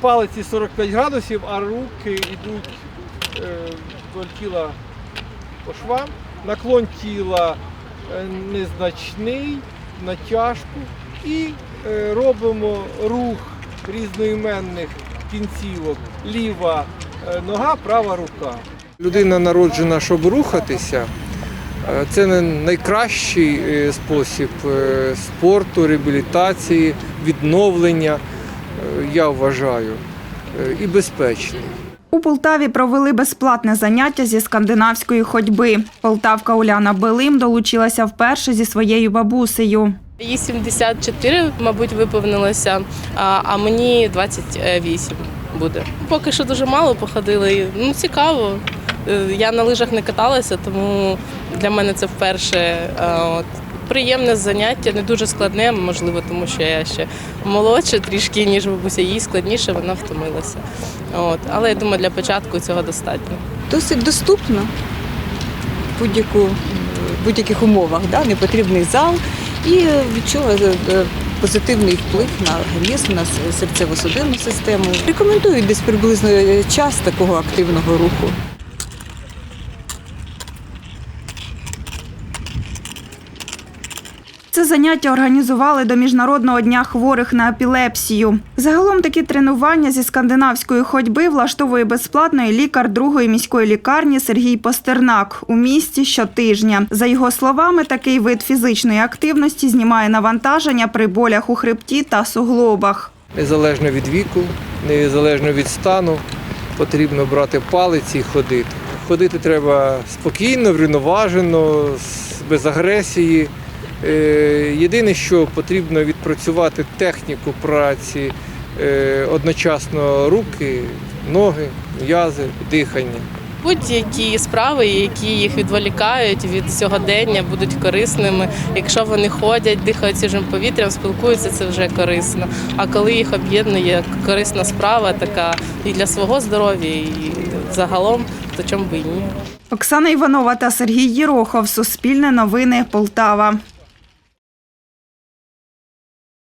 палиці 45 градусів, а руки йдуть е, вдоль тіла по швам. Наклон тіла е, незначний, натяжку. І е, робимо рух різноіменних кінцівок. Ліва нога, права рука. Людина народжена, щоб рухатися. Це не найкращий спосіб спорту, реабілітації, відновлення, я вважаю, е, і безпечний. У Полтаві провели безплатне заняття зі скандинавської ходьби. Полтавка Уляна Белим долучилася вперше зі своєю бабусею. Їй 74, мабуть, виповнилося, а, мені 28 буде. Поки що дуже мало походили. Ну, цікаво. Е, Я на лижах не каталася, тому для мене це вперше. Е, От. Приємне заняття, не дуже складне, можливо, тому що я ще молодша трішки, ніж бабуся, їй складніше, вона втомилася. От. Але я думаю, для початку цього достатньо. досить доступно в будь-яких умовах. Да? Не потрібний зал і відчула е, е, позитивний вплив на організм, на серцево-судинну систему. Рекомендую десь приблизно е, час такого активного руху. Це заняття організували до Міжнародного дня хворих на епілепсію. Загалом такі тренування зі скандинавської ходьби влаштовує безплатно і лікар другої міської лікарні Сергій Постернак у місті щотижня. За його словами, такий вид фізичної активності знімає навантаження при болях у хребті та суглобах. Незалежно від віку, незалежно від стану, потрібно брати палиці і ходити. Ходити треба спокійно, врівноважено, без агресії. Е, Єдине, що потрібно відпрацювати техніку праці, е, одночасно руки, ноги, м'язи, дихання. Будь-які справи, які їх відволікають від сьогодення, будуть корисними. Якщо вони ходять, дихають свіжим повітрям, спілкуються, це вже корисно. А коли їх об'єднує корисна справа, така і для свого здоров'я, і загалом, то чому би і ні. Оксана Іванова та Сергій Єрохов. Суспільне новини Полтава.